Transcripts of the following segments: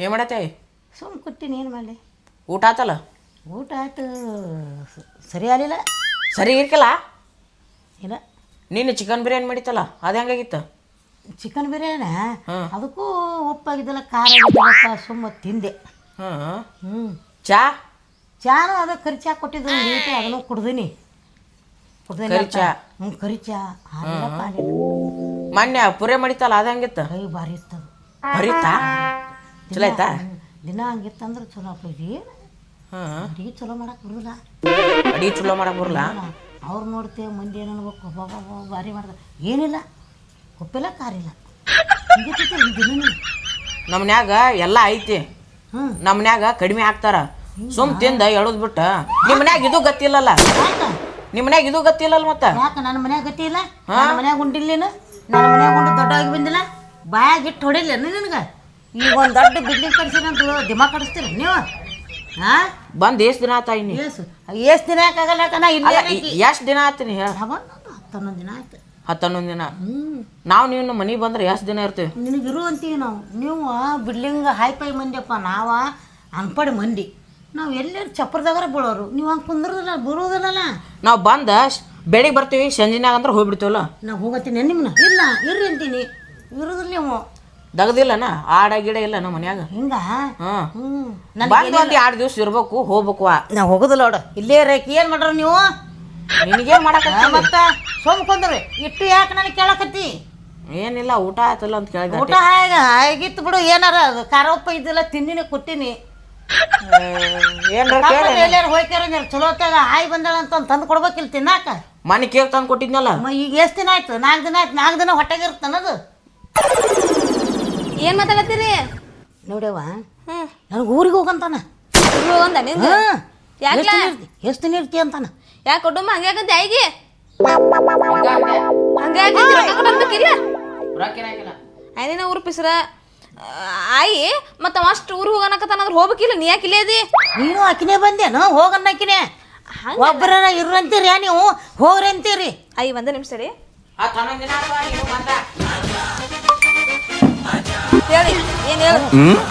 ಏನು ಮಾಡತ್ತೆ? ಸುಮ್ ಕೂತೀನಿ ಏನು ಮಾಡಲಿ? ಊಟ ಆತಲ್ಲ? ಊಟ ಆಯ್ತು. ಸರಿ ಆಗಲಿಲ್ಲ. ಸರಿ ಇರ್ಕಲ್ಲ? ಇಲ್ಲ. ನೀನು ಚಿಕನ್ ಬಿರಿಯಾನಿ ಮಾಡಿತ್ತಲ್ಲ ಅದು ಹೆಂಗಾಗಿತ್ತು? ಚಿಕನ್ ಬಿರಿಯಾನಿ. ಅದಕ್ಕೂ ಉಪ್ಪಾಗಿದ್ದಲ್ಲ ಖಾರ ಸುಮ್ಮ ತಿಂದೆ. ಹ್ಞೂ ಹ್ಞೂ ಚಾ? ಚಾನು ಅದು ಕರಿ ಚಾ ಕೊಟ್ಟಿದ್ದು ನೀಟೆ ಅದನ್ನು ಕುಡ್ದೀನಿ. ಚಾ? ಹ್ಞೂ ಕರಿ ಚಾ. ಮೊನ್ನೆ ಪುರೇ ಮಾಡಿತ್ತಲ್ಲ ಅದು ಹೆಂಗಿತ್ತು? ಕೈ ಭಾರಿ ಬರೀತಾ? ಚಲೋ ಆಯ್ತಾ. ದಿನ ಹಂಗಿತ್ತಂದ್ರೆ ಚಲೋ ಆಗ್ತೈತಿ ಹಾಂ. ಅಡಿಗೆ ಚಲೋ ಮಾಡಕ್ಕೆ ಬರೋಲ್ಲ ಅಡಿ ಚಲೋ ಮಾಡಕ್ ಬರಲ್ಲ ಅವ್ರು ನೋಡ್ತೇವೆ ಮಂದಿ ಏನು ಅನ್ಬೇಕು ಭಾರಿ ಮಾಡ್ದ. ಏನಿಲ್ಲ ಉಪ್ಪಿಲ್ಲ ಕಾರಿಲ್ಲ. ನಮ್ಮನ್ಯಾಗ ಎಲ್ಲ ಐತಿ. ಹ್ಞೂ ನಮ್ಮ ಮನ್ಯಾಗ ಕಡಿಮೆ ಹಾಕ್ತಾರ ಸುಮ್ ತಿಂದ ಎಳದ್ ಬಿಟ್ಟ. ನಿಮ್ಮ ಮನ್ಯಾಗ ಇದು ಗೊತ್ತಿಲ್ಲಲ್ಲ ಯಾಕೆ? ನಿಮ್ಮ ಮನ್ಯಾಗ ಇದು ಗೊತ್ತಿಲ್ಲಲ್ಲ ಮತ್ತ? ಯಾಕೆ? ನನ್ನ ಮನ್ಯಾಗ ಗತಿ ಇಲ್ಲ? ನನ್ನ ಮನ್ಯಾಗ ಉಂಡಿಲ್ಲೇನು ನನ್ನ ಮನ್ಯಾಗ ಉಂಡು ದೊಡ್ಡಾಗಿ ಬಂದಿಲ್ಲ? ಬಾಯಾಗಿಟ್ಟು ಹೊಡಿಲ್ಲ ನಿನಗೆ? ಈಗ ಒಂದು ದೊಡ್ಡ ಬಿಲ್ಡಿಂಗ್ ಕಟ್ಸಿರಂತ ದಿಮಾ ಕಡಿಸ್ತೀರ ನೀವು? ಹಾಂ? ಬಂದ್ ಎಷ್ಟ್ ದಿನ ಆತ ಇನ್ನು ಏಸು ಎಷ್ಟು ದಿನ ಆಗಲ್ಲ ಯಾಕ ಇಲ್ಲ ಎಷ್ಟು ಎಷ್ಟ್ ದಿನ ಆತೀನಿ ಹೇಳ? ಹತ್ತನ್ನೊಂದು ದಿನ ಆಯ್ತು. ಹತ್ತನ್ನೊಂದ್ ದಿನ? ನಾವು ನೀವು ಮನೆಗೆ ಬಂದ್ರೆ ಎಷ್ಟು ದಿನ ಇರ್ತೀವಿ? ಇರು ಅಂತೀವಿ ನಾವು. ನೀವು ಬಿಲ್ಡಿಂಗ್ ಹೈಫೈ ಮಂದಿಯಪ್ಪ ನಾವ ಅನ್ಪಡಿ ಮಂದಿ. ನಾವು ಎಲ್ಲರೂ ಚಪ್ಪರದಾಗರ ಬೀಳೋರು? ನೀವು ಹಂಗೆ ಕುಂದ್ರದಲ್ಲ ಬರೋದಿಲ್ಲಲ್ಲ ನಾವು ಬಂದ ಬೆಳಿಗ್ಗೆ ಬರ್ತೀವಿ ಸಂಜೆನಾಗ ಅಂದ್ರೆ ಹೋಗ್ಬಿಡ್ತೀವಲ್ಲ? ನಾವು ಹೋಗತ್ತೀನಿ ನಿಮ್ಮನ್ನ ಇಲ್ಲ ಇರ್ರಿ ಅಂತೀನಿ. ಇರೋದಿಲ್ಲ ನೀವು. ದಗದಿಲ್ಲನ ಆಡ ಗಿಡ ಇಲ್ಲ ನಮ್ಮ ಮನ್ಯಾಗ? ಹಿಂಗ? ಹ್ಮ್. ಹ್ಞೂ ಒಂದು ಎರಡು ದಿವ್ಸ ಇರ್ಬೇಕು ಹೋಗ್ಬೇಕು ನಾ ಹೋಗುದಿಲ್ಲ ನೋಡು. ಇಲ್ಲೇ ರೇಖಿ ಏನು ಮಾಡ್ರ ನೀವು? ನಿನಗೇನ್ ಮಾಡಕ ಮತ್ತೆ? ಸೋಮ್ ಕೊಂದ್ರಿ. ಇಟ್ಟು ಯಾಕೆ ನನಗೆ ಕೇಳಕತ್ತಿ? ಏನಿಲ್ಲ ಊಟ ಆಯ್ತಲ್ಲ ಅಂತ ಕೇಳಿದ ಊಟ ಹಾಗ ಆಗಿತ್ತು ಬಿಡು. ಏನಾರ ಅದು ಖಾರ ಉಪ್ಪ ಇದ್ದಿಲ್ಲ ತಿಂದಿನಿ ಕೊಟ್ಟಿನಿ. ಏನ್ರ ಕೇಳಿ ಎಲ್ಲಾರು ಹೋಯ್ತಾರ ಚಲೋ ಹೊತ್ತಾಗ ಆಯ್ ಬಂದಾಳ ಅಂತ ತಂದು ಕೊಡ್ಬೇಕಿಲ್ಲ ತಿನ್ನಾಕ. ಮನೆ ಕೇಕ್ ತಂದು ಕೊಟ್ಟಿದ್ನಲ್ಲ? ಈಗ ಎಷ್ಟು ದಿನ ಆಯ್ತು? ನಾಲ್ಕು ದಿನ ಆಯ್ತು. ನಾಲ್ಕು ದಿನ ಹೊಟ್ಟೆಗೆ ಇರ್ತನದು ಏನ್ ಮಾತಾಡತ್ತೀರಿ? ನೋಡ್ಯವ ಹ್ಮ್. ನನಗೆ ಊರಿಗೆ ಹೋಗಂತಾನ. ಊರಿಗ್ ಹೋಗಂದ ನಿಂದು? ಯಾಕ್ಲ? ಎಷ್ಟು ದಿನ ಇರ್ತಿ ಅಂತಾನ. ಯಾಕೆ ಕುಟುಂಬ ಹಂಗೆ ಆಗಂತ ಹಂಗಾಗಿ ಕೊಡಬೇಕಿಲ್ಲ ಐದಿನ ಊರು ಪಿಸ್ರ? ಆಯಿ ಮತ್ತೆ ಅಷ್ಟು ಊರು ಹೋಗನಕತ್ತಾನ ಅಂದ್ರೆ ಹೋಗ್ಬೇಕಿಲ್ಲ ನೀ ಯಾಕೆ ಇಲ್ಲೇದಿ ನೀನು ಆಕಿನೇ ಬಂದೇನು ಹೋಗನ್ನಕಿನೇ. ಒಬ್ಬರ ಇರ್ರಂತೀರಿ ನೀವು? ಹೋಗ್ರಿ ಅಂತೀರಿ. ಆಯಿ ಒಂದೇ ನಿಮಿಷ ರೀ ಹೇಳಿ ಏನ್ ಹೇಳು?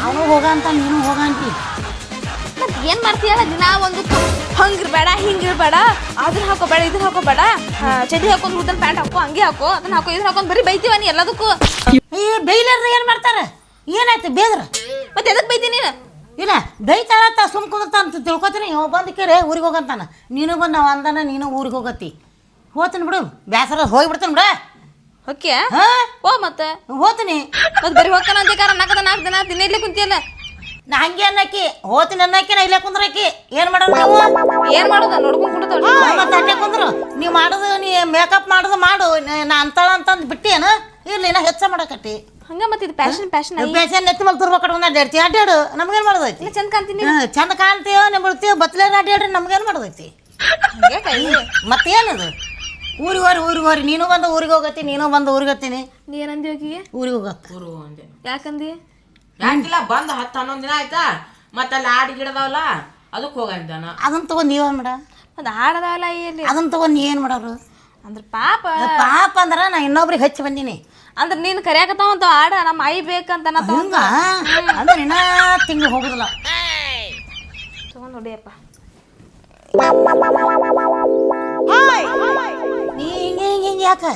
ಅವನು ಹೋಗ ಅಂತ ನೀನು ಹೋಗ ಅಂತಿ. ಮತ್ ಏನ್ ಮಾಡ್ತೀಯಲ್ಲ ದಿನ ಒಂದು ಹಂಗಿರ್ಬೇಡ ಹಿಂಗಿರ್ಬೇಡ ಅದನ್ನ ಹಾಕೋಬೇಡ ಇದನ್ನ ಹಾಕೋಬೇಡ. ಚಡ್ಡಿ ಹಾಕೊಂಡ್ ಹುಡ್ದನ್ ಪ್ಯಾಂಟ್ ಹಾಕೋ ಹಂಗೆ ಹಾಕೋ ಅದನ್ನ ಹಾಕೋ ಇದ್ರ ಹಾಕೊಂಡ್ ಬರೀ ಬೈತೀವ ನೀ ಎಲ್ಲದಕ್ಕೂ? ಈ ಬೈಲಾರ್ದ ಏನು ಮಾಡ್ತಾರ? ಏನಾಯ್ತು ಬೇದ್ರ? ಮತ್ತೆ ಎದಕ್ ಬೈತಿ ನೀನು? ಇಲ್ಲ ಬೈತಾಳತ್ತ ಸುಮ್ ಕುಂದತ್ತ ಅಂತ ತಿಳ್ಕೊತೀನಿ ಇವ ಬಂದು ಕೇರೆ ಊರಿಗೆ ಹೋಗಂತಾನ ನೀನು ಬಂದು ನಾವು ಅಂದಾನ ನೀನು ಊರಿಗೆ ಹೋಗತ್ತಿ. ಹೋಗ್ತೀನಿ ಬಿಡು ಬೇಸರ ಹೋಗ್ಬಿಡ್ತೀನಿ ಬಿಡ. ಓಕೆ ಹಾಂ? ಓ ಮತ್ತೆ? ಹೋತೀನಿ. ಮತ್ತೆ ಬರೀ ಹೋಗ್ತಾನ ಅಂತ ಕಾರ ನಾಲ್ಕು ನಾಲ್ಕು ದಿನ ದಿನ ಇಲ್ಲೇ ಕುಂತಿಯಲ್ಲ? ನಾ ಹಂಗೆ ಅನ್ನಕ್ಕಿ ಹೋಗ್ತೀನಿ ಅನ್ನಕ್ಕಿ ನಾ ಇಲ್ಲೇ ಕುಂದ್ರಕ್ಕಿ. ಏನು ಮಾಡೋದು ನಾವು? ಏನ್ ಮಾಡೋದ? ನೋಡ್ಕೊಂಡ್ ಕುಂಡ್ತಾಳ ಮತ್ತೆ ಅಲ್ಲೇ ಕುಂದ್ರು. ನೀವು ಮಾಡೋದು ನೀ ಮೇಕಪ್ ಮಾಡೋದು ಮಾಡು. ನ- ನಾ ಅಂತಾಳ ಅಂತಂದು ಬಿಟ್ಟೇನು ಇರ್ಲಿ ನಾ ಹೆಚ್ಚ ಮಾಡಕತ್ತಿ. ಹಂಗ ಮತ್ತೆ ಇದು ಪ್ಯಾಶನ್ ಪ್ಯಾಶನ್ ಬೇಸನ್ ನೆತ್ತಿ ಮೇಲೆ ತುರ್ಬೇಕು ಕಟ್ಕೊಂಡು ಅಡ್ಡಾಡ್ತಿ ಅಡ್ಡಾಡು ನಮ್ಗೇನು ಮಾಡೋದೈತಿ? ಚಂದ ಕಾಣ್ತೀನಿ ಹ್ಮ್, ಚಂದ ಕಾಣ್ತೀಯೋ ನೀವು ಬಿಡ್ತೀವೋ ಬತ್ಲೇನ ಅಡ್ಡಾಡ್ರಿ ನಮ್ಗೇನು ಮಾಡೋದೈತಿ? ಹಂಗೆ ಕೈ ಮತ್ತೇನದು? ಊರಿಗೆ ಹೋರಿ ಊರಿಗೆ ಹೋರಿ ನೀನು ಬಂದು ಊರಿಗೆ ಹೋಗತ್ತಿ ನೀನು ಬಂದು ಊರಿಗೆ ಹೋಗ್ತೀನಿ. ನೀನಂದಿ ಹೋಗಿಗೆ ಊರಿಗೆ ಹೋಗತ್ತ ಊರು ಅಂದೆ. ಯಾಕಂದಿ? ಯಾಕಿಲ್ಲ ಬಂದ್ ಹತ್ತು ಹನ್ನೊಂದು ದಿನ ಆಯ್ತಾ? ಮತ್ತೆ ಅಲ್ಲಿ ಆಡಿ ಗಿಡದವಲ್ಲ ಅದಕ್ಕೆ ಹೋಗಂತಾನ ಅದನ್ನ ತಗೊಂಡು ನೀವೇನು ಮಾಡ? ಅದು ಆಡದವಲ್ಲ ಇಲ್ಲಿ ಅದನ್ನ ತಗೊಂಡು ಏನು ಮಾಡೋರು? ಅಂದ್ರ ಪಾಪ. ಪಾಪ ಅಂದ್ರೆ ನಾ ಇನ್ನೊಬ್ರಿಗೆ ಹಚ್ಚಿ ಬಂದೀನಿ. ಅಂದ್ರ ನೀನ್ ಕರ್ಯಾಕತ್ತಾವ ಅಂತ ಆಡ ನಮ್ಮ ಐ ಬೇಕಂತ ನಾ ಹಿಂಗ? ಅಂದ್ರೆ ಇನ್ನ ತಿಂಗಳು ಹೋಗುದಿಲ್ಲ. ತಗೊಂಡ್ ನೋಡಿಯಪ್ಪ ಯಾಕೆ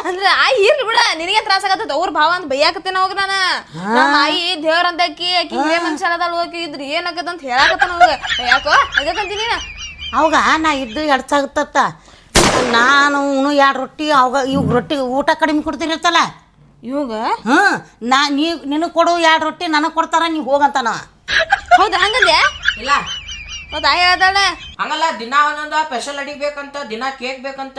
ಅಂದ್ರ ಆಯಿ ಇರ್ಲಿ ಬಿಡ ನಿನಗೆ ತ್ರಾಸ ಆಗತ್ತ ಅವ್ರ ಭಾವ ಅಂತ ಬೈಯಾಕತ್ತೇನ ಹೋಗ ನಾನು? ನಮ್ಮ ಆಯಿ ದೇವ್ರ ಅಂತ ಆಕಿ ಆಕಿ ಹಿರೇ ಮನುಷ್ಯ ಅದಾಳ ಹೋಗಿ ಇದ್ರ ಏನಾಗತ್ತ ಅಂತ ಹೇಳಾಕತ್ತ ಹೋಗ ಯಾಕೋ ಹಾಗಂತೀನಿ ನೀನ? ಅವಾಗ ನಾ ಇದ್ದು ಎಡ್ಸಾಗತ್ತ ನಾನು ಉಣ್ಣು ಎರಡು ರೊಟ್ಟಿ ಅವಾಗ ಇವಾಗ ರೊಟ್ಟಿ ಊಟ ಕಡಿಮೆ ಕೊಡ್ತಿರತ್ತಲ್ಲ ಇವಾಗ? ಹ್ಞೂ ನಾ ನೀ ನಿನಗೆ ಕೊಡು ಎರಡು ರೊಟ್ಟಿ ನನಗೆ ಕೊಡ್ತಾರ ನೀವು ಹೋಗಂತಾನ ಹೌದಾ ಹಂಗಂದೆ ಇಲ್ಲ. ಹೌದಾ ಹೇಳ್ದಾಳ? ಹಂಗಲ್ಲ ದಿನ ಒಂದೊಂದು ಸ್ಪೆಷಲ್ ಅಡಿಗೆ ಬೇಕಂತ ದಿನ ಕೇಕ್ ಬೇಕಂತ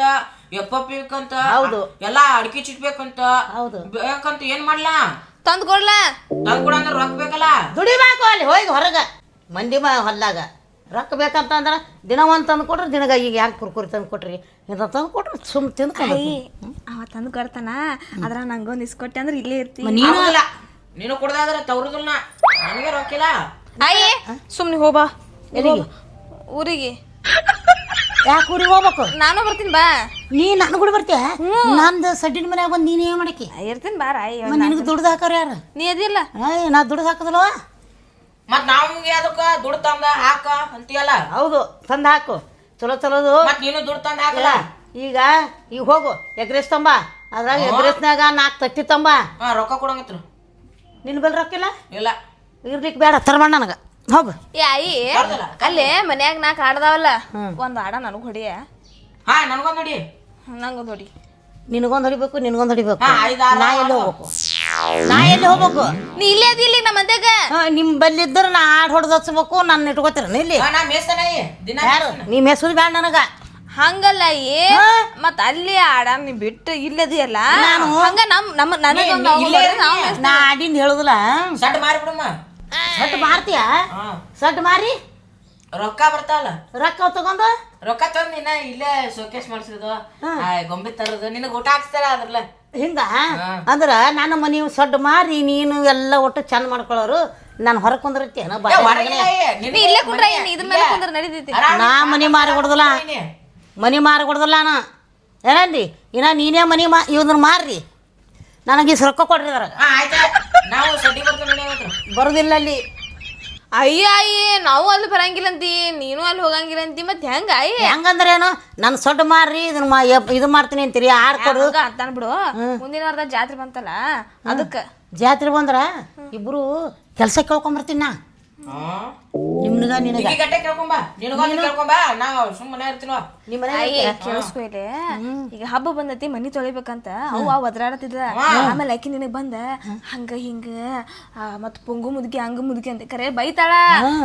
ಎಪ್ಪ ಬೇಕಂತ? ಹೌದು. ಎಲ್ಲ ಅಡಿಕೆ ಚಿಟ್ಬೇಕಂತ? ಹೌದು. ಬೇಕಂತ ಏನ್ ಮಾಡ್ಲಾ? ತಂದ್ ಕೊಡ್ಲಾ? ತಂದ್ ಕೊಡ ಅಂದ್ರೆ ರೊಕ್ಕ ಬೇಕಲ್ಲ? ದುಡಿಬೇಕು ಅಲ್ಲಿ ಹೋಗಿ ಹೊರಗ. ಮಂದಿ ಮ ಹೊಲ್ದಾಗ. ರೊಕ್ಕ ಬೇಕಂತಂದ್ರ ದಿನ ಒಂದು ತಂದು ಕೊಟ್ರೆ ದಿನಗ ಈಗ ಯಾಕೆ ಕುರ್ಕುರಿ ತಂದು ಕೊಟ್ರಿ? ಇಂಥ ತಂದು ಕೊಟ್ರೆ ಸುಮ್ ತಿಂದ್ಕೊಂಡು ಅವ ತಂದ್ ಕೊಡ್ತಾನ ಅದ್ರ ನಂಗೊಂದು ಇಸ್ಕೊಟ್ಟೆ ಅಂದ್ರೆ ಇಲ್ಲೇ ಇರ್ತಿ. ನೀನು ಅಲ್ಲ ನೀನು ಕೊಡದಾದ್ರೆ ತವ್ರದಲ್ಲ ನನಗೆ ರೊಕ್ಕಿಲ್ಲ. ಆಯಿ ಸುಮ್ನೆ ಹೋಬಾ ಊರಿಗೆ. ಯಾಕೆ ಊರಿಗೆ ಹೋಗ್ಬೇಕು? ನಾನು ಬರ್ತೀನಿ ಬಾ. ನೀ ನನ್ನ ಕೂಡ ಬರ್ತೀಯ? ನಂದು ಸಡ್ಡಿನ ಮನ್ಯಾಗ ಬಂದು ನೀನು ಏನು ಮಾಡಕ್ಕೆ ಇರ್ತೀನಿ ಬಾರ ನಿನಗೆ ದುಡ್ದು ಹಾಕೋರು ಯಾರು? ನೀ ಅದಿಲ್ಲ. ಏಯ್ ನಾ ದುಡ್ದು ಹಾಕೋದಲ್ವ? ಮತ್ತೆ ನಮ್ಗೆ ಅದಕ್ಕ ದುಡ್ಡು ತಂದ ಹಾಕ ಅಂತೀಯಲ್ಲ? ಹೌದು ತಂದು ಹಾಕು. ಚಲೋ ಚಲೋದು. ಮತ್ ನೀನು ದುಡ್ಡು ತಂದ ಇಲ್ಲ ಹಾಕಲ್ಲ ಈಗ ಈಗ ಹೋಗು. ಎಗ್ರೆಸ್ ತಂಬ. ಅದ್ರಾಗ ಎಗ್ರೆಸ್ನಾಗ ನಾಲ್ಕು ತಟ್ಟಿ ತಂಬ. ಹಾ ರೊಕ್ಕ ಕೊಡಂಗಿತ್ರು. ನಿನ್ನ ಬಲ್ ರೊಕ್ಕ ಇಲ್ಲ. ಇರ್ಲಿಕ್ಕೆ ಬೇಡ ತರ್ಮಣ್ಣ ನನಗೆ. ಹೋಗು. ಏ ಆಯಿ ಅಲ್ಲೇ ಮನ್ಯಾಗ ನಾಲ್ಕು ಆಡ್ದಾವಲ್ಲ. ಒಂದು ಆಡ ನನಗೆ ಹೊಡಿಯ. ಹಾ ನನಗೊಂದು ನೋಡಿ ನಂಗೊಂದು ಹೊಡಿ. ನಿನಗೊಂದು ಹೊಡಿಬೇಕು ನಿನಗೊಂದು ಹೊಡಿಬೇಕು. ನಾ ಎಲ್ಲಿ ಹೋಗ್ಬೇಕು? ನಾ ಎಲ್ಲಿ ಹೋಗ್ಬೇಕು? ನೀ ಇಲ್ಲೇ ಅದಿಲ್ಲ ನಮ್ಮ ಮಂದ್ಯಾಗ? ಹಾ, ನಿಮ್ ಬಲ್ಲಿದ್ದರೆ ನಾ ಆಡ್ ಹೊಡೆದು ಹಚ್ಬೇಕು ನನ್ನ ಇಟ್ಕೋತೀರ ಇಲ್ಲಿ? ನಾ ಮೇಸ್ತನ ದಿನ ಯಾರು? ನೀ ಮೆಸುದು ಬೇಡ ನನಗ. ಹಂಗಲ್ಲ ಏ ಹಾ? ಮತ್ ಅಲ್ಲಿ ಆಡ ನೀ ಬಿಟ್ಟು ಇಲ್ಲದಿಯಲ್ಲ ನಾನು- ಹಂಗ ನಮ್ ನಮ್ಮ ನನಗೊಂದು ನೀ- ಇಲ್ಲೇ ನೀ. ನಾ ಆಡಿಂದ ಹೇಳುದಿಲ್ಲ. ಸಟ್ ಮಾರಿಬಿಡಮ್ಮ ಸಟ್ ಮಾರ್ತೀಯ? ಹಾ. ಸಟ್ ಮಾರಿ? ರೊಕ್ಕ ಬರ್ತಾವಲ್ಲ? ರೊಕ್ಕ ತಗೊಂಡು? ರೊಕ್ಕ ತಂದ್ ನೀನ ಇಲ್ಲೇ ಶೋಕೇಶ್ ಮಾಡ್ಸಿದ್ದು ಗೊಂಬೆ ತರೋದು. ನಿನಗೆ ಊಟ ಹಾಕ್ಸ್ತಾರ ಅದ್ರಲ್ಲ? ಹಿಂಗ? ಅಂದ್ರ ನನ್ನ ಮನಿ ಸಡ್ಡು ಮಾರಿ ನೀನು ಎಲ್ಲ ಒಟ್ಟು ಚಂದ ಮಾಡ್ಕೊಳ್ಳೋರು. ನಾನು ಹೊರ ಕುಂದಿರ್ತೇನ ಏ, ಹೊರಗಿಲ್ಲ ಏ, ನೀ ನಿನಗೆ ಇಲ್ಲೇ ಕುಂದ್ರ ಮನೆ- ಏನ್ ಇದ್ರ ಮೇಲೆ ಕುಂದ್ರ ನಡೀತೈತಿ. ಆರಾಮ್ ನಾ ಮನಿ ಮಾರಿ ಕೊಡ್ದಲ್ಲ ನೀನೆ. ಮನಿ ಮಾರಿ ಕೊಡ್ದಲ್ಲ ನಾನು ಏನಂದಿ? ಇನ್ನ ನೀನೇ ಮನಿ ಮಾ ಇವ್ರ ಮಾರ್ರಿ. ನನಗೆ ಇಸ್ ರೊಕ್ಕ ಕೊಡ್ರಿ ಅದ್ರಾಗ ಆಯ್ತಾ. ನಾವು ಸಡ್ಡಿ ಬರ್ತೀವಿ. ಬರೋದಿಲ್ಲ ಅಲ್ಲಿ ಅಯ್ಯ ಅಯ್ಯ ನಾವು ಅಲ್ಲಿ ಬರಂಗಿಲ್ಲ ಅಂತಿ ನೀನು ಅಲ್ಲಿ ಹೋಗಂಗಿಲ್ಲ ಅಂತಿ ಮತ್ತೆ ಹೆಂಗ ಅಯ್ಯ? ಹೆಂಗಂದ್ರೆ ಏನು ನನ್ನ ಸೊಡ್ಡ ಮಾರ್ರಿ ಇದನ್ನ ಮಾ ಎಪ್- ಇದು ಮಾಡ್ತೀನಿ ಅಂತೀರಿ ಆಡ್ ಕೊಡು. ಹಂಗ ಅಂತಾನ ಬಿಡು. ಮುಂದಿನ ವಾರದ ಜಾತ್ರೆ ಬಂತಲ್ಲ ಅದಕ್ಕೆ. ಜಾತ್ರೆ ಬಂದ್ರ ಇಬ್ರು ಕೆಲಸ ಕೇಳ್ಕೊಂಬರ್ತೀನಿ ನಾ. ಹಾ? ನಿಮ್ಗ ನಿನಗ? ಈ ಗಟ್ಟೆ ಕೇಳ್ಕೊಂಬ. ನಿನಗೊಂದು ಕೇಳ್ಕೊಂಬ. ನಾವು ಸುಮ್ಮನೆ ಇರ್ತೀನೋ ನಿಮ್ಮ ಮನೆ ಕೇಳಿಸ್ಕೊ ಇಲ್ಲಿ ಈಗ ಹಬ್ಬ ಬಂದತಿ ಮನಿ ತೊಳಿಬೇಕಂತ. ಅವು ಒದ್ರಾಡತಿದ್ದ ಆಮೇಲೆ ಆಕಿ ನಿನಗ್ ಬಂದ. ಹಂಗ ಹಿಂಗ ಮತ್ ಪೊಂಗು ಮುದುಕಿ ಹಂಗ ಮುದುಕಿ ಅಂತ. ಕರೆ ಬೈತಾಳ.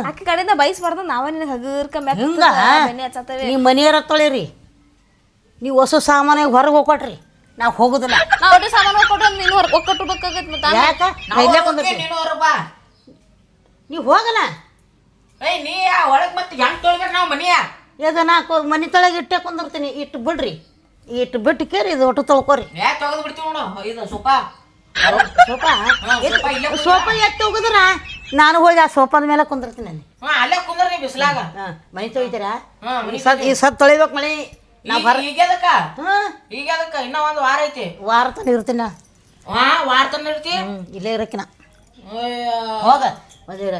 ಆಕಿ ಕಡೆಯಿಂದ ಬೈಸ್ಬಾರ್ದು ನಾವ ನಿನ್ ಹಗರ್ಕ ಹಚ್ಚತ್ತೇವೆ. ನೀವು ಮನೆಯವ್ರ ತೊಳಿರಿ. ನೀವು ಹೊಸ ಸಾಮಾನಿಗೆ ಹೊರಗೆ ಹೋಗ್ಕೊಟ್ರಿ. ನಾವು ಹೋಗುದಿಲ್ಲ. ನಾವ್ ಸಾಮಾನು ಕೊಟ್ಟು ನೀನು ಹೊರಗೆ ಹೋಗ್ಕೊಟ್ಬೇಕಾಗತ್ತೆ ಯಾಕ? ನೀನು ಹೊರಗ್ ಬಾ. ನೀವು ಹೋಗಲ್ಲ? ಏಯ್ ನೀ ಒಳಗೆ ಮತ್ತೆ ಹೆಂಗ್ ತೊಳ್ಬೇಕು ನಾವು ಮನೆಯ? ಈಗ ನಾಲ್ಕು ಮನೆ ತೊಳಗೆ ಇಟ್ಟೆ ಕುಂದಿರ್ತೀನಿ ಇಟ್ಟು ಬಿಡ್ರಿ. ಇಟ್ಟು ಬಿಟ್ಟು ಕೇರಿ ಇದು ಒಟ್ಟು ತೊಳ್ಕೊರಿ. ಯಾ ತೆಗೆದು ಬಿಡ್ತೀವಿ ನೋಡು ಇದು ಸೋಪಾ. ಸೋಪ? ಸೋಫಾ ಇಲ್ಲೇ ಸೋಫ ಎತ್ತು ಹೋಗುದ್ರ ನಾನು ಹೋಗಿ ಆ ಸೋಫಾದ ಮೇಲೆ ಕುಂದಿರ್ತೀನಿ ಅಲ್ಲಿ. ಹಾ ಅಲ್ಲೇ ಕುಂದ್ರ ನೀ ಬಿಸ್ಲಾಗ. ಹಾಂ ಮನೆ ತೊಳಿತೀರಾ? ಹಾ ಈ ಸದ್ ಈ ತೊಳಿಬೇಕು ಮಳೆ. ನಾವು ಹೊರ ಈಗ ಅದಕ್ಕ ಹಾಂ? ಈಗ ಅದಕ್ಕ ಇನ್ನ ಒಂದು ವಾರ ಐತಿ. ವಾರ ತನಕ ಇರ್ತೀನಿ ನಾ. ಹಾ ವಾರ ತನ ಇರ್ತಿ? ಇಲ್ಲೇ ಇರಕ್ಕಿನ ಅಯ್ಯ. ಹೋಗ ಮದುವೆ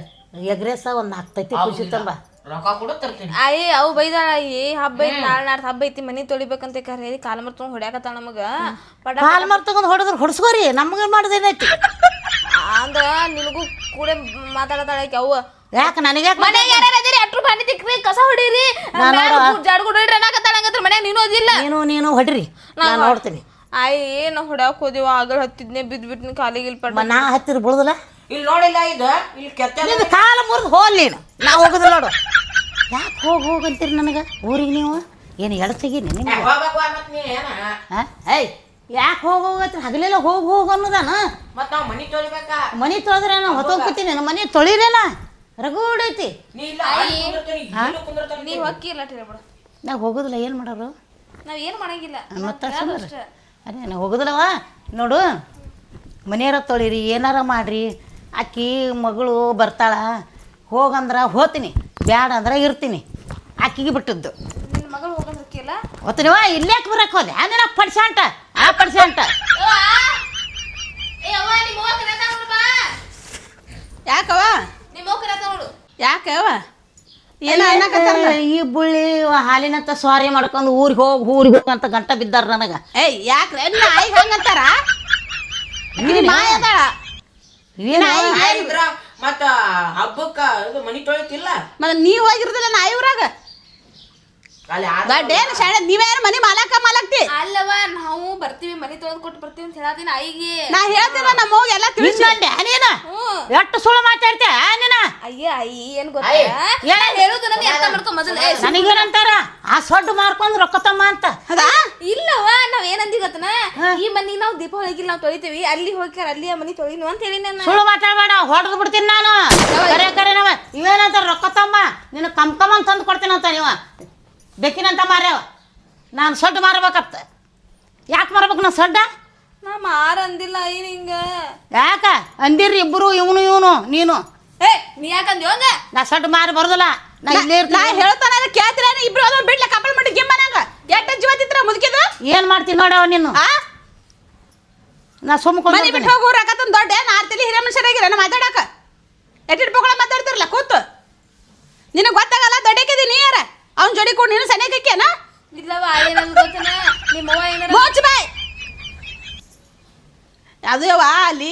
ಎಗ್ರೆಸ ಒಂದು ಹಾಕ್ತೈತಿ ತೈತಿ ಖುಷಿ ತಂಬ. ರೊಕ್ಕ ಕೂಡ ತರ್ತೀನಿ. ಅಯ್ಯ ಅವು ಬೈದಾಳ ಏ ಹಬ್ಬ ಐತಿ ನಾಳೆ ನಾಡ್ದು ಹಬ್ಬ ಐತಿ ಮನಿ ತೊಳಿಬೇಕಂತ ಕರೆ ಕಾಲ ಮರ್ತ ಹೊಡ್ಯಾಕತ್ತಾಳ ನಮಗ. ಪಟ ಕಾಲ್ ಮಾರ್ ತಗೊಂಡು ಹೊಡೆದ್ರೆ ಹೊಡ್ಸ್ಕೋರಿ ನಮ್ಗೆ ಮಾಡೋದೇನೈತಿ? ಅಂದ್ರ ನಿನಗೂ ಕೂಡ ಮಾತಾಡತಾಳ ಆಕಿ ಅವ್ವ. ಯಾಕೆ ನನಗೆ ಮನ್ಯಾಗ ಯಾರ್ಯಾರ ಅದೀರಿ? ಅಟ್ರು ಬಾಣಿ ತಿಕ್ರಿ ಕಸ ಹೊಡೀರಿ ಜಾಡ್ ಕೊಡ್ರಿ ಅನ್ನಕತ್ತಾಳ ಹಂಗಂದ್ರ ಮನ್ಯಾಗ ನೀನು ಓದಿಲ್ಲ ನೀನು ನೀನು ಹೊಡ್ರಿ ನಾನು ನೋಡ್ತೀನಿ. ಅಯ್ಯ ಏನು ಹೊಡ್ಯಾಕ್ ಹೋದಿವ ಆಗಲ್ ಹತ್ತಿದ್ನೆ ಬಿದ್ ಬಿಟ್ನಿ ಕಾಲಿಗೆ ಇಲ್ಲಿ ಪಡ ಮ- ನಾ ಹತ್ತಿರ ಬೀಳುದಿಲ್ಲ? ಇಲ್ಲಿ ನೋಡಿಲ್ಲ ಇದು ಇಲ್ಲಿ ಕೆತ್ತ ನಿಂದು ಕಾಲ ಮುರಿದು ಹೋಲ್ ನೀನು. ನಾ ಹೋಗುದಿಲ್ಲ ನೋಡು. ಯಾಕೆ ಹೋಗಿ ಹೋಗಂತೀರಿ ನನಗೆ? ಊರಿಗೆ ನೀವು? ಏನು ಎಡಸಿಗಿ ನಿನ್ನ ಹೋಗ್ಬೇಕು ಮತ್ ನೀ ಏನ? ಹಾಂ? ಏಯ್ ಯಾಕೆ ಹೋಗಿ ಹೋಗತ್ರಿ ಹಗಲೆಲ್ಲ ಹೋಗಿ ಹೋಗು ಅನ್ನೋದಾನ? ಮತ್ ನಾವ್ ಮನಿ ತೊಳಿಬೇಕಾ? ಮನೆ ತೊಳೆದ್ರೆ ನಾನು ಹೊತ್ತೋಗ್ತೀನಿ ನನ್ನ ಮನೆ ತೊಳಿಲೇನ ರಗೂಡೈತಿ ನೀ ಇಲ್ಲ ಅಲ್ಲಿ ಕುಂದಿರ್ತೀನಿ, ಇಲ್ಲೂ ಕುಂದಿರ್ತೀನಿ. ನೀವ್ ಅಕ್ಕಿ ಇಲ್ಲ ನಾ ಹೋಗುದಿಲ್ಲ ಏನು ಮಾಡೋರು? ನಾವ್ ಏನ್ ಮಾಡಂಗಿಲ್ಲ. ಮತ್ತೆ ಸುಮ್ಮನೆ ಅದೇ ನಾ ಹೋಗುದಿಲ್ಲವ? ನೋಡು. ಮನೆಯಾರ ತೊಳಿರಿ ಏನಾರ ಮಾಡ್ರಿ. ಆಕಿ ಮಗಳು ಬರ್ತಾಳ ಹೋಗಂದ್ರೆ ಹೋತೀನಿ ಬ್ಯಾಡ ಅಂದ್ರೆ ಇರ್ತೀನಿ. ಆಕಿಗೆ ಬಿಟ್ಟದ್ದು. ನಿನ್ನ ಮಗಳು ಹೋಗಂದ್ರಕ್ಕಿಲ್ಲ ಹೋಗ್ತೀನಿವ ಇಲ್ಲೇ ಬರಕ್ಕೆ ಹೋದೆ? ಅಂದ್ರೆ ಪಡ್ಸಂಟ ಆ ಪಡ್ಸಂಟ ಯಾಕವ ಯಾಕವ ಏನ ಈ ಬುಳ್ಳಿ ಹಾಲಿನಂತ ಸ್ವಾರಿ ಮಾಡ್ಕೊಂಡು ಊರಿಗೆ ಹೋಗಿ ಊರಿಗೆ ಹೋಗಿ ಅಂತ ಗಂಟ ಬಿದ್ದಾರ ನನಗೆ. ಏಯ್ ಯಾಕ್ರೆ? ಹಂಗಂತಾರ? ಮಾಯ ಅದಾಳ ನಾಯಿ ಇದ್ರ ಮತ್ತ ಹಬ್ಬಕ್ಕ ಇದು ಮನಿ ತೊಳಿತಿಲ್ಲ? ಮತ್ತ ನೀ ಹೋಗಿರ್ದಿಲ್ಲ ನಾ ಆಡ್- ದೊಡ್ಡೇನು ಶಾಣೆ ನೀವೇನು ಮನಿ ಮಾಲಕ ಮಾಲಕ್ತಿ? ಅಲ್ಲವ ನಾವು ಬರ್ತೀವಿ ಮನಿ ತೊಳೆದು ಕೊಟ್ಟು ಬರ್ತೀವಿ ಅಂತ ಹೇಳತ್ತೀನಿ ಆಯಿಗೆ ನಾ ಹೇಳ್ತೀನ ನಮ್ಮ ಹೋಗಿ ಎಲ್ಲ ತಿಳಿಸಿ ಹಿಂಗಂಡೆ ನೀನು ಎಷ್ಟು ಸುಳ್ಳು ಮಾತಾಡ್ತೀಯ ನೀನು ಅಯ್ಯ ಅಯ್ಯ ಏನ್ ಗೊತ್ತಾ? ಹೇಳುದು ನನಗೆ ಅರ್ಥ ಮಾಡ್ಕೊ ಮೊದಲು. ನನಗೇನಂತಾರ ಆ ಸೊಡ್ಡು ಮಾರ್ಕೊಂಡು ರೊಕ್ಕ ತಮ್ಮ ಅಂತ. ಇಲ್ಲವ ನಾವ್ ಏನಂದಿ ಗೊತ್ತನ? ಈ ಮನಿ ನಾವು ದೀಪಾವಳಿಗೆ ನಾವು ತೊಳಿತೀವಿ. ಅಲ್ಲಿ ಹೋಗ್ಯಾರ ಅಲ್ಲಿ ಆ ಮನಿ ತೊಳಿನು ಅಂತ ಹೇಳಿ ನಾನು. ಸುಳ್ಳು ಮಾತಾಡಬೇಡ ಹೊಡೆದು ಬಿಡ್ತೀನಿ ನಾನು. ಕರೆ ಕರೆ ನಾವ. ಇವೇನಂತಾರ ರೊಕ್ಕ ತಮ್ಮ? ನಿನ್ನ ಕಮ್ ಕಮ್ ಅಂತ ತಂದು ಅಂತ ನೀವು. ಬೇಕಿನಂತ ಮಾರ್ಯಾವ? ನಾನು ಸೊಡ್ಡು ಮಾರ್ಬೇಕತ್ತ ಯಾಕೆ ಮಾರ್ಬೇಕು ನಾ ಸೊಡ್ಡ? ನಾ ಮಾರ ಅಂದಿಲ್ಲ ಐ ನಿಂಗ. ಯಾಕ? ಅಂದಿರ್ರಿ ಇಬ್ಬರು ಇವನು ಇವನು ನೀನು. ಏ ನೀ ಯಾಕಂದಿ ಹಂಗ ನಾ ಸೊಡ್ಡು ಮಾರಿ ಬರೋದಿಲ್ಲ. ನಾ ಇಲ್ಲೇ ನಾ ಇರ್ತೀನಿ. ಹೇಳ್ತಾನ ಕೇಳ್ತೀರ ಇಬ್ರು ಅದನ್ನ ಬಿಡ್ಲ ಕಪಲ್ ಮಾಡಿ ನೋಡವ ನೀನು? ಆ? ನಾ ಸುಮ್ಮ ಮನಿ ಬಿಟ್ಟು ಹೋಗು ರಕತನ್ ದೊಡ್ಡ ಏನ್ ಆರ್ತಿಲಿ ಹಿರಿಯ ಮನುಷ್ಯರಾಗಿರ ಮಾತಾಡಕ. ಎಟ್ಟಿಟ್ ಪಗಳ ಮಾತಾಡ್ತಿರಲ್ಲ ಕೂತು. ನಿನಗೆ ಗೊತ್ತಾಗಲ್ಲ ದೊಡ್ಡಕಿದಿ ನೀ ಯಾರ? ಅವ್ನ ಜೋಡಿ ಕೂಡ ನೀನು ಸನೇಕಕ್ಕೇನ ಇಲ್ಲವ ಏನಂದ್ ಗೊತ್ತನ. ನಿಮ್ಮ ಅವ್ವ ಏನಾರ ಮೋಚ್ ಬಾಯ್! ಅದು ಯವ್ವ ಅಲ್ಲಿ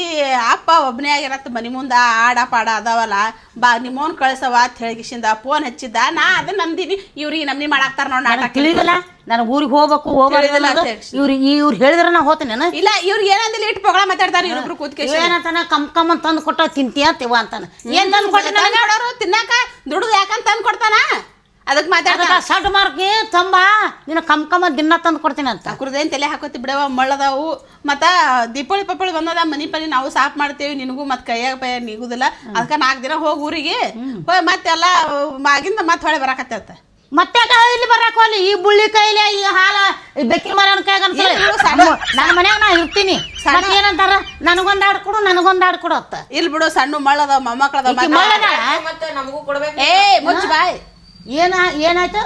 ಅಪ್ಪ ಒಬ್ಬನೇ ಆಗಿರತ್ತ ಮನಿ ಮುಂದ ಆಡ ಪಾಡ ಅದಾವಲ್ಲ ಬಾ ನಿಮ್ಮವನ್ ಕಳ್ಸವ ಅಂತ ಹೇಳಿಗಿಸಿಂದ ಫೋನ್ ಹಚ್ಚಿದ್ದ. ನಾ ಅದನ್ನ ನಂದಿನಿ ಇವ್ರಿಗೆ ನಮ್ನಿ ಮಾಡಾಕ್ತಾರ ನೋಡ್ ನಾಟಕ ತಿಳಿದಿಲ್ಲ? ನನಗೆ ಊರಿಗೆ ಹೋಗ್ಬೇಕು ತಿಳಿದಿಲ್ಲ ಅಧ್ಯಕ್ಷ. ಇವ್ರು ಇವ್ರು ಹೇಳಿದ್ರೆ ನಾ ಹೋಗ್ತೀನಿ ಇಲ್ಲ ಇವ್ರಿಗೆ ಏನಂದಿಲ್ಲ ಇಟ್ಟು ಪಗಳ ಮಾತಾಡ್ತಾರೆ ಇವ್ರಿಬ್ರು ಕೂತ್ಕೇಶ್ ಏನಂತಾನ ಕಮ್ ಕಮ್ ಅಂತ ತಂದು ಕೊಟ್ಟ ತಿಂತೀಯ ತಿವ ಅಂತಾನ. ಏನ್ ತಂದು ಕೊಟ್ಟ ತಿನ್ನಾಕ ದುಡ್ದು ಯಾಕಂತ ತಂದು ಕೊಡ್ತಾನ? ಅದಕ್ ಮಾತಾಡ್ತಾ ಸಾಟ್ ಸಡ್ ಮಾರ್ಕಿ ತಂಬ ನಿನ್ನ ಕಮ್ ಕಮ್ಮ ದಿನ ತಂದು ಕೊಡ್ತೀನಿ ಅಂತ. ಅಕ್ರದೇನ್ ತಲೆ ಹಾಕೋತಿ ಬಿಡವ ಮಳ್ಳದಾವು. ಮತ್ತ ದೀಪಾವಳಿ ಪಪ್ಪಳಿ ಬಂದದ ಮನಿ ಪನಿ ನಾವು ಸಾಫ್ ಮಾಡ್ತೇವೆ ನಿನಗೂ ಮತ್ತೆ ಕೈಯಾಗ ಪೈ ನೀಗುದಿಲ್ಲ. ಅದಕ್ಕೆ ನಾಲ್ಕು ದಿನ ಹೋಗಿ ಊರಿಗೆ. ಹೋಗಿ ಮತ್ತೆಲ್ಲ ಆಗಿಂದ ಮತ್ತೆ ಹೊಳೆ ಬರಾಕತ್ತೈತ. ಮತ್ತೆ ಇಲ್ಲಿ ಬರಕ್ ಹೋಗ್ಲಿ? ಈ ಬುಳ್ಳಿ ಕೈಲಿ ಈ ಹಾಲ ಬೆಕ್ಕಿ ಮರ ಕೈಗ ನಾನು ಸಣ್ಣ- ನನ್ನ ಮನ್ಯಾಗ ನಾ ಇರ್ತೀನಿ. ಮತ್ತೆ ಏನಂತಾರ? ನನಗೊಂದ್ ಆಡ್ ಕೊಡು ನನಗೊಂದ್ ಆಡ್ ಕೊಡು ಅತ್ತ. ಇಲ್ಲಿ ಬಿಡು ಸಣ್ಣ ಮಳ್ಳದ ಮೊಮ್ಮಕ್ಕಳದ ಮಳ್ಳದ ಮತ್ತೆ ನಮಗೂ ಕೊಡ್ಬೇಕು. ಏ ಮುಚ್ಚ ಬಾಯ್. ಏನ ಏನಾಯ್ತು.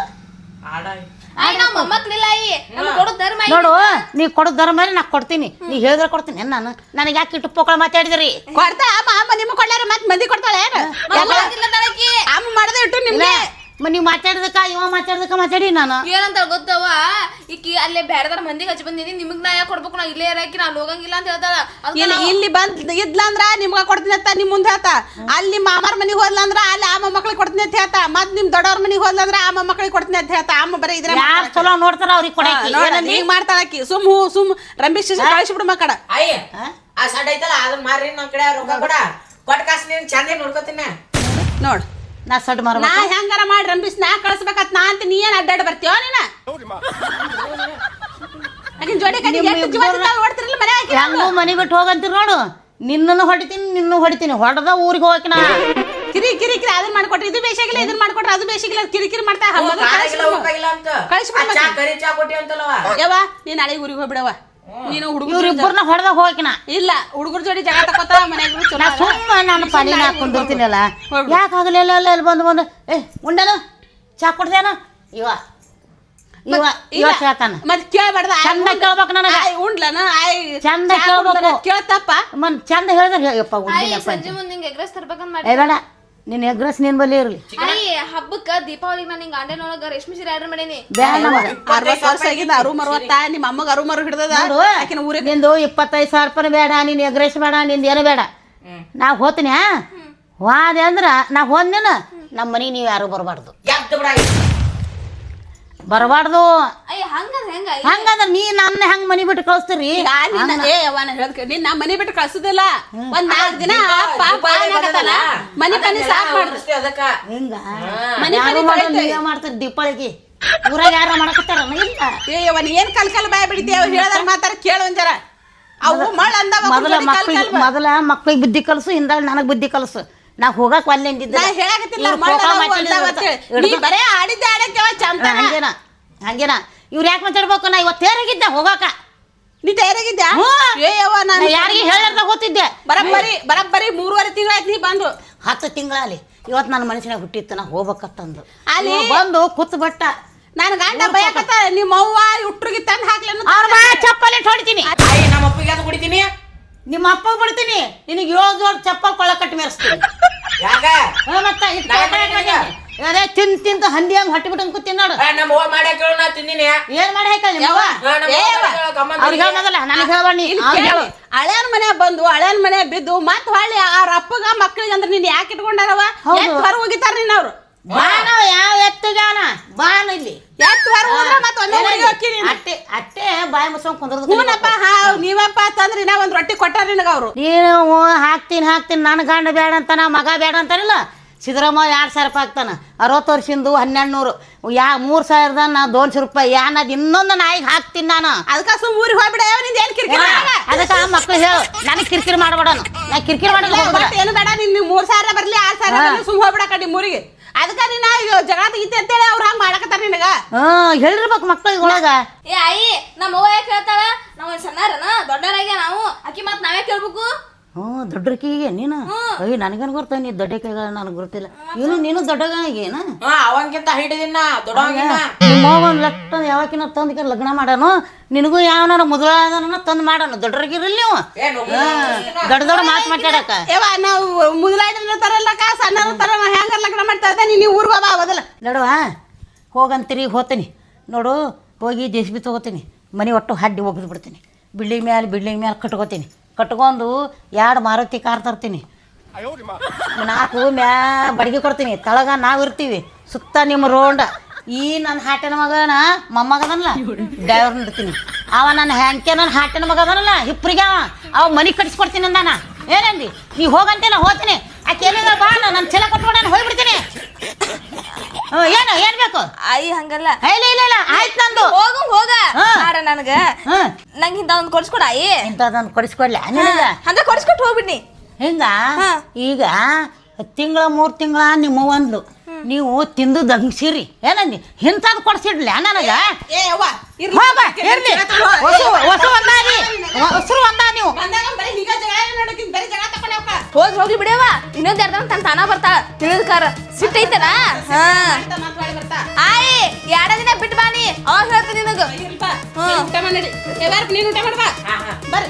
ನೋಡು ನೀ ಕೊಡೋ ಧರ್ಮ ಮೇಲೆ ನಾ ಕೊಡ್ತೀನಿ. ನೀ ಹೇಳಿದ್ರೆ ಕೊಡ್ತೀನಿ. ನಾನು? ನನಗೆ ಯಾಕೆ ಇಟ್ಟು ಪೋಕಳ ಮಾತಾಡಿದ್ರಿ? ಕೊಡ್ತಾ ಅಮ್ಮ ಅಮ್ಮ ನಿಮ್ಗೆ ಕೊಡ್ಲಾರ ಮತ್ ಮಂದಿ ಕೊಡ್ತಾಳೆ ಮತ್ತ್. ಅಮ್ಮ ಮಾಡದೆ ಇಟ್ಟು ನಿಮ್ಗೆ. ಮ ನೀವು ಮಾತಾಡಿದಕ್ಕ ಇವ ಮಾತಾಡ್ದಕ್ಕ ಮಾತಾಡಿ ನಾನು. ಏನಂತ ಗೊತ್ತವ ಈಕಿ ಅಲ್ಲೇ ಬೇರೆದಾರ ಮಂದಿಗೆ ಹಚ್ಚಿ ಬಂದಿನಿ ನಿಮಗ್ ನಾ ಯಾಕೆ ಕೊಡ್ಬೇಕು? ನಾ ಇಲ್ಲೇ ಇರಾಕಿ ನಾನು ಅಲ್ಲಿ ಹೋಗಂಗಿಲ್ಲ ಅಂತ ಹೇಳ್ತಾಳ. ಅದ್ಕೆ ಇಲ್ಲಿ ಬಂದ್ ಇದ್ಲ ಅಂದ್ರ ನಿಮ್ಗ ಕೊಡ್ತೀನಿ ಅಂತ ನಿಮ್ ಮುಂದೆ ಹೇಳ್ತಾ. ಅಲ್ಲಿ ಮಾಮಾರ್ ಮನೆಗೆ ಹೋದ್ಲ ಅಂದ್ರ ಅಲ್ಲಿ ಆಮ ಮೊಮ್ಮಕ್ಳಿಗೆ ಕೊಡ್ತೀನಿ ಅಂತ ಹೇಳ್ತಾ. ಮತ್ ನಿಮ್ ದೊಡ್ಡವ್ರ ಮನೆಗೆ ಹೋದ್ಲಂದ್ರ ಆ ಮೊಮ್ಮಕ್ಳಿಗೆ ಕೊಡ್ತೀನಿ ಅಂತ ಹೇಳ್ತಾ. ಅಮ್ಮ ಬರೀ ಇದ್ರೆ ಯಾರು ಚಲೋ ನೋಡ್ತಾರ ಅವ್ರಿಗೆ ಕೊಡಕ್ಕೆ ಹಿಂಗ್ ಮಾಡ್ತಾಳಕಿ ಸುಮ್ ಹೂ ಸುಮ್ ರಂಬಿ ಶಿಶು ಕಳಿಸ್ಬಿಡು ಮಕ್ಕಳ. ಅಯ್ಯ ಆ ಸಡ್ ಐತಲ್ಲ ಅದನ್ನ ಮಾರಿ ನಮ್ ಕಡೆ ರೊಕ್ಕ ಕೊಡ. ಕೊಟ್ಟ ಕಾಸು ನೀನ್ ಚಂದ ನೋಡ್ಕೋತೀನಿ. ನೋಡ್. ನಾ ಸಡ್ ಮಾರ ನಾ ಹೆಂಗಾರ ಮಾಡಿ ರಂಬಿಸ್ ನಾ ಕಳಿಸ್ಬೇಕತ್ ನಾ ಅಂತ ನೀ ಏನ್ ಅಡ್ಡಾಡ್ ಬರ್ತೀಯೋ ನೀನ? ಆಕಿನ್ ಜೋಡಿ ನಿಮ್ಮ ಎಷ್ಟು ಜೀವ ಓಡ್ತಿರಲ್ಲ ಮನೆ ಹೆಂಗೂ ಮನೆ ಬಿಟ್ಟು ಹೋಗಂತೀರಿ ನೋಡು. ನಿನ್ನನ್ನು ಹೊಡಿತೀನಿ ನಿನ್ನೂ ಹೊಡಿತೀನಿ. ಹೊಡೆದ ಊರಿಗೆ ಹೋಗಕ್ಕೆ ನಾ ಕಿರಿ ಕಿರಿ ಕಿರಿ ಅದನ್ನ ಮಾಡ್ಕೊಟ್ರಿ ಇದು ಬೇಸಿಗಿಲ್ಲ ಇದನ್ನ ಮಾಡ್ಕೊಟ್ರೆ ಅದು ಬೇಸಿಗಿಲ್ಲ ಕಿರಿ ಕಿರಿ ಮಾಡ್ತಾ ಹಬ್ಬ ಕಳಿಸ್ಬಿಡ. ಯಾವ ಅಂತ. ಆ ಚಾ ಕರಿ ಚಾ ಕೊಟ್ಟಿ ಅಂತಲ್ಲವ? ಯವ್ವ ನೀನ್ ನಾಳೆ ಊರಿಗೆ ಹೋಗ್ಬಿಡವ ನೀನು ಹುಡುಗರು ಇಬ್ಬರನ್ನ ಹೊಡೆದ ಹೋಗಿನ ಇಲ್ಲ ಹುಡುಗರ ಜೋಡಿ ಜಗ ತಕೋತಾವ ಮನೆಗೆ ನಾ ಚಲೋ ಸುಮ್ಮ ನಾನು ಪನಿ ಹಾಕೊಂಡಿರ್ತೀನಲ್ಲ. ಯಾಕೆ ಆಗಲಿಲ್ಲ ಅಲ್ಲ ಇಲ್ಲಿ ಬಂದು ಬಂದು ಏ ಉಂಡನು ಚಾ ಕೊಡ್ದೇನ ಇವ ಇವ ಇವ ಕೇಳ್ತಾನ. ಮತ್ ಕೇಳ್ಬಾರ್ದ ಚಂದ ಕೇಳ್ಬೇಕು ನನಗ. ಉಂಡ್ಲನ ಆಯ್ ಚಂದ ಕೇಳ್ಬೇಕು. ಕೇಳ್ತಪ್ಪ. ಮನ್ ಚಂದ ಹೇಳಿದ್ರೆ ಹೇಳಪ್ಪ ಅಂತ. ಸಂಜೆ ಮುಂದೆ ನಿಂಗೆ ಎಗ್ರೆಸ್ ತರ್ಬೇಕಂತ ಮಾಡಿ ಬೇಡ. ನಿನ್ನ ಎಗ್ರೆಸ್ ನಿನ್ ಬಲ್ಲಿ ಇರಲಿ. ಹಬ್ಬಕ್ಕ ದೀಪಾವಳಿಗೆ ನಾನು ಹಿಂಗ ಆಂಡೆನೊಳಗ ರೇಷ್ಮೆ ಸೀರೆ ಆರ್ಡರ್ ಮಾಡೀನಿ. ಬೇಡ ನಮಗ. ಅರವತ್ತು ವರ್ಷ ಆಗಿದ್ದ ಅರು ಮರವತ್ತ ನಿಮ್ಮ ಅಮ್ಮಗ ಅರು ಮರು ಹಿಡ್ದದ? ಆಕಿನ ಊರಿಗೆ? ನಿಂದು ಇಪ್ಪತ್ತೈದು ಸಾವಿರ ರೂಪಾಯಿ ಬೇಡ ನೀನ್ ಎಗ್ರೇಸ್ ಬೇಡ ನಿಂದ ಏನು ಬೇಡ. ನಾ ಹೋತಿನ ಹಾ ಹೋದೆ ಅಂದ್ರ ನಾ ಹೋದ್ನೇನ? ನಮ್ಮ ಮನೆಗೆ ನೀವು ಯಾರು ಬರಬಾರ್ದು. ಬರಬಾರ್ದು. ಅಯ್ಯ ಹಂಗಂದ್ರೆ ಹೆಂಗ? ಹಂಗಂದ್ರ ನೀ ನನ್ನ ಹೆಂಗ್ ಮನಿ ಬಿಟ್ಟು ಕಳಿಸ್ತೀರಿ? ನಿನ್ನ ಮನೆ ಬಿಟ್ಟು ಕಳ್ಸುದಿಲ್ಲ. ಒಂದ್ ನಾಲ್ಕು ದಿನ ಪಾಪ ಆಗತ್ತಲ್ಲ ಮನೆ ಮನೆ ಸಾಫ್ ಮಾಡ್ದ ಅದಕ್ಕ? ಹಿಂಗ? ಮನೆ ಯಾರು ಮಾಡೋದು. ನೀವೇ ಮಾಡ್ತೀರಿ ದೀಪಾವಳಿಗೆ? ಊರಾಗ ಯಾರ ಮಾಡಕತ್ತಾರ ಇಲ್ಲ ಏ ಅವನ್ ಏನ್ ಕಲ್ ಕಲ್ ಬಾಯ್ ಬಿಡಿದ್ದೆ ಅವ್ರು ಹೇಳ್ದಾರ ಮಾತಾರ ಕೇಳು ಒಂಜರ ಅವು ಮಳ ಅಂದವ ಮೊದಲ ಮಕ್ಳಿಗೆ ಮೊದಲ ಮಕ್ಳಿಗೆ ಬುದ್ಧಿ ಕಲಸು ಹಿಂದ ನನಗೆ ಬುದ್ಧಿ ಕಲಸು. ನಾ ಹೋಗಕ್ ಒಲ್ಲೆ ಅಂದಿದ್ದೆ ನಾ ಹೇಳಕತ್ತಿಲ್ಲ ನೀ ಬರೇ ಆಡಿದ್ದೆ ಆಡಕ್ಕೆ ಚಂದ ಹಂಗೇನ ಹಂಗೇನ? ಇವ್ರು ಯಾಕೆ ಮಾತಾಡ್ಬೇಕು? ನಾ ಇವತ್ತು ತೇರಾಗಿದ್ದೆ ಹೋಗಾಕ. ನೀ ತೇರಾಗಿದ್ದೆ ಹ್ಞೂ. ಏ ಅವ್ವ ನಾನು ಯಾರಿಗೆ ಹೇಳಾರ್ದ ಗೊತ್ತಿದ್ದೆ. ಬರಬ್ಬರಿ ಬರಬ್ಬರಿ ಮೂರುವರೆ ತಿಂಗಳಾಯ್ತು ನೀ ಬಂದು. ಹತ್ತು ತಿಂಗಳಲ್ಲಿ ಇವತ್ತು ನನ್ನ ಮನುಷ್ಯನಾಗ ಹುಟ್ಟಿತ್ತು ನಾ ಹೋಗ್ಬೇಕತ್ತಂದು. ಅಲ್ಲಿ- ಬಂದು ಕುತ್ತು ಬಟ್ಟ ನಾನು ಗಂಡ ಬಯಕತ್ತ ನಿಮ್ಮ ಅವ್ವ ಹುಟ್ರಿಗೆ ತಂದು ಹಾಕ್ಲೇನು ಅವ್ರ ಬಾ ಚಪ್ಪಲಿ ಹೊಡಿತೀನಿ. ಅಯ್ಯ ನಮ್ಮ ಅಪ್ಪಿಗೆ ಅದು ಕುಡಿತೀನಿ. ನಿಮ್ಮ ಅಪ್ಪ ಬಿಡ್ತೀನಿ ನಿನಗೆ ಏಳು ಜೋಡ್ ಚಪ್ಪಲ್ ಕೊಳ್ಳ ಕಟ್ಟಿ ಮೇರಿಸ್ತೀನಿ. ಯಾಕ? ಹಾ, ಮತ್ತ. ಅದೇ ತಿಂದ್ ತಿಂದು ಹಂದಿ ಹಂಗ್ ಹೊಟ್ಟಿ ಬಿಟ್ಟು ಕೂತೀನಿ ನೋಡು. ಆ, ನಮ್ಮ ಓ ಮಾಡ್ಯಾಕ ಹೇಳು ನಾ ತಿಂದಿನಿ. ಏನ್ ಮಾಡಿ ಹಾಕಲ್ಲ ಯವ್ವ, ಆ, ನಮ್ಮ ಏ ಅವ್ವ ಯವ್ವ, ಕಮ್ಮಂದ್ ಅವ್ರಿಗೆ ಹೇಳೋದಲ್ಲ ನನಗೆ ಹೇಳ್ಬಾಣಿ ಕೇಳು. ಹಳೆಯನ್ ಮನೆ ಬಂದು ಹಳೆಯನ್ ಮನೆ ಬಿದ್ದು ಮತ್ ಹೊಳ್ಳಿ ಅವ್ರ ಅಪ್ಪಗ ಮಕ್ಳಿಗೆ ಅಂದ್ರೆ ನೀನ್ ಯಾಕೆ ಇಟ್ಕೊಂಡಾರವ ಹೌದು. ಎತ್ ಹೊರ ಹೋಗಿತಾರ ನೀನ್ ಅವ್ರು? ಬಾನ ಯಾವ ಎತ್ತಗಾನ? ಬಾನ ಇಲ್ಲಿ. ಎತ್ತು ಹೊರ ಹೋದ್ರ ಮತ್ ಒಂದೇ ಊರಿಗೆ ಹೋಗ್ತೀನಿ ಅಟ್ಟೆ ಅಟ್ಟೆ ಬಾಯಿ ಮುಸ್ಕೊಂಡ್ ಕುಂದ್ರದು ಹೂನಪ್ಪ ಹಾ ನೀವಪ್ಪ ಅಂತಂದ್ರೆ ನಾ ಒಂದ್ ರೊಟ್ಟಿ ಕೊಟ್ಟಾರ ನಿನಗ ಅವರು. ನೀನು ಹಾಕ್ತೀನಿ ಹಾಕ್ತೀನಿ ನನ್ನ ಗಂಡ ಬೇಡ ಅಂತಾನ ಮಗ ಬೇಡ ಅಂತಾನಿಲ್ಲ? ಸಿದ್ದರಾಮ ಎರಡು ಸಾವಿರ ರೂಪಾಯಿ ಹಾಕ್ತಾನ. ಅರವತ್ತು ವರ್ಷಿಂದು ಹನ್ನೆರಡು ನೂರು ಯಾ ಮೂರು ಸಾವಿರದ ನಾ ದೋನ್ಶೆ ರೂಪಾಯಿ. ಯಾನದು ಇನ್ನೊಂದು ನಾಯಿಗೆ ಹಾಕ್ತೀನಿ ನಾನು. ಅದಕ್ಕೆ ಸುಮ್ ಊರಿಗೆ ಹೋಗ್ಬಿಡ ನಿಂದ ಏನ್ ಕಿರಿಕಿರಿ. ಅದಕ್ಕೆ ಆ ಮಕ್ಳು ಹೇಳು ನನಗೆ ಕಿರಿಕಿರಿ ಮಾಡಬೇಡನು. ನಾ ಕಿರ್ಕಿರಿ ಮಾಡಲ್ಲ ಏನು ಬೇಡ ನಿನ್ನ ಮೂರ್ ಸಾವಿರ ಬರ್ಲಿ ಆರ್ ಸಾವಿರ ಸುಮ್ ಹೋಗ್ಬಿಡ ಕಡಿ ಮೂರಿಗೆ. ಅದಕ್ಕ ನೀನ ಈಗ ಜಗಳ ತೆಗಿತಿ ಅಂತೇಳಿ ಅವ್ರ ಹಂಗ ಮಾಡಕತ್ತಾರ ನಿನಗ? ಹಾಂ ಹೇಳಿರ್ಬೇಕು ಮಕ್ಳಿಗೆ ಒಳಗ ಏ ಆಯಿ ನಮ್ಮ ಅವ್ವ ಯಾಕೆ ಹೇಳ್ತಾಳ? ನಾವು ಸಣ್ಣಾರನ ದೊಡ್ಡರಾಗ್ಯ ನಾವು. ಅಕ್ಕಿ ಮತ್ ನಾವೇ ಕೇಳ್ಬೇಕು. ಹ್ಞೂ ದೊಡ್ಡಕಿಗೆ ನೀನು? ಅಯ್ಯೋ ನನಗೇನು ಗೊತ್ತ ನೀ ದೊಡ್ಡಕಿಗ ನನಗೆ ಗೊತ್ತಿಲ್ಲ. ಏನು ನೀನು ದೊಡ್ಡಗೇನ ಹಾ ಅವಂಗಿಂತ ಹಿಡಿದಿನ ದೊಡ್ಡವಂಗಿನ ನಿಮ್ಮ ಒಂದು ಲಟ್ಟ ಯಾವಕಿನ ತಂದು ಲಗ್ನ ಮಾಡೋನು ನಿನಗೂ ಯಾವನಾರ ಮುದುಳಾದನ ತಂದು ಮಾಡೋನು ದೊಡ್ಡರಿಗಿರಲಿ ನೀವು. ದೊಡ್ಡ ದೊಡ್ಡ ಮಾತು ಮಾತಾಡಕ. ಯವ್ವ ನಾವು ಮುದಲಾಯ್ದ್ರ ತರಲ್ಲಕ್ಕ ಸಣ್ಣ ತರ ಹೆಂಗ ಲಗ್ನ ಮಾಡ್ತಾ ಇದ್ದ ನೀನು ಊರು ಬಾ ಮೊದಲ. ನೋಡುವ ಹೋಗಂತೀರಿ ಹೋಗ್ತೀನಿ. ನೋಡು ಹೋಗಿ ಜೆ ಸಿ ಬಿ ತೊಗೋತೀನಿ ಮನೆ ಒಟ್ಟು ಹಡ್ಡಿ ಒಗ್ದು ಬಿಡ್ತೀನಿ. ಬಿಲ್ಡಿಂಗ್ ಮ್ಯಾಲೆ ಬಿಲ್ಡಿಂಗ್ ಮ್ಯಾಲೆ ಕಟ್ಕೋತೀನಿ. ಕಟ್ಕೊಂಡು ಎರಡು ಮಾರುತಿ ಕಾರ್ ತರ್ತೀನಿ. ನಾಲ್ಕು ಮ್ಯಾ ಬಡಿಗೆ ಕೊಡ್ತೀನಿ. ತಳಗ ನಾವು ಇರ್ತೀವಿ. ಸುತ್ತ ನಿಮ್ಮ ರೋಂಡ. ಈ ನನ್ನ ಹಾಟಿನ ಮಗನ ಮೊಮ್ಮಗದನಲ್ಲ ಡ್ರೈವರ್ ಇರ್ತೀನಿ ಅವ ನನ್ನ ಹ್ಯಾಂಡ್ಕೆ ನನ್ನ ಹಾಟಿನ ಮಗ ಅದನಲ್ಲ? ಹಿಪ್ರಿಗೆ ಅವ. ಅವ ಮನೆ ಕಟ್ಸ್ಕೊಡ್ತೀನಿ ಅಂದಾನ. ಏನಂದಿ ನೀ ಹೋಗಂತೇನ? ಹೋಗ್ತೀನಿ. ಆಕೆ ಏನಿಲ್ಲ ಬಾ ನನ್ನ ಚಲ ಕೊಟ್ಬಿಡ ಹೋಗ್ಬಿಡ್ತೀನಿ. ಹ್ಞೂ ಏನು ಏನು ಬೇಕು? ಅಯ್ಯ ಹಂಗಲ್ಲ. ಇಲ್ಲ ಇಲ್ಲ ಇಲ್ಲ ಆಯ್ತು ನಂದು. ಹೋಗ ಹೋಗ. ಹಾ. ನನಗೆ ನನಗ. ಹ್ಞೂ ನಂಗೆ ಇಂತ ಒಂದು ಕೊಡ್ಸ್ಕೊಡ ಅಯ್ಯ ಇಂಥದ್ದೊಂದು ಕೊಡಿಸ್ಕೊಡ್ಲ? ಅಂದ್ರೆ ಕೊಡ್ಸ್ಕೊಟ್ಟು ಹೋಗ್ಬಿಡ್ನಿ. ಹಿಂಗ? ಹಾ. ಈಗ ತಿಂಗಳ ಮೂರು ತಿಂಗಳ ನಿಮ್ಮ ಒಂದು ನೀವು ತಿಂದು ದಂಗ್ಸಿರಿ ಏನಂದಿ ಇಂಥದ್ದು ಕೊಡ್ಸಿಡ್ಲ ನನಗ. ಹೋಗ ಇರ್ಲಿ. ಹೊಸು ಹೊಸು ಒಂದಾದಿ ಹೊಸರು ಒಂದ ನೀವು. ಹಿಂಗ ಹೋಗ್ಲಿ ಬಿಡವ ಇನ್ನೊಂದ್ ಎರಡ್ ತನ್ ತಾನ ಬರ್ತಾಳ. ತಿಳಿದ್ಕಾರ ಸಿಟ್ಟೈತನ ಆಯ್ ಬರ್ತಾ. ಎರಡ ದಿನ ಬಿಟ್ಟು ಬಾನಿ ಅವಾಗ ಹೇಳ್ತೀನಿ ನಿನಗ. ನೀನ್ ಊಟ. ಬರ್ರಿ.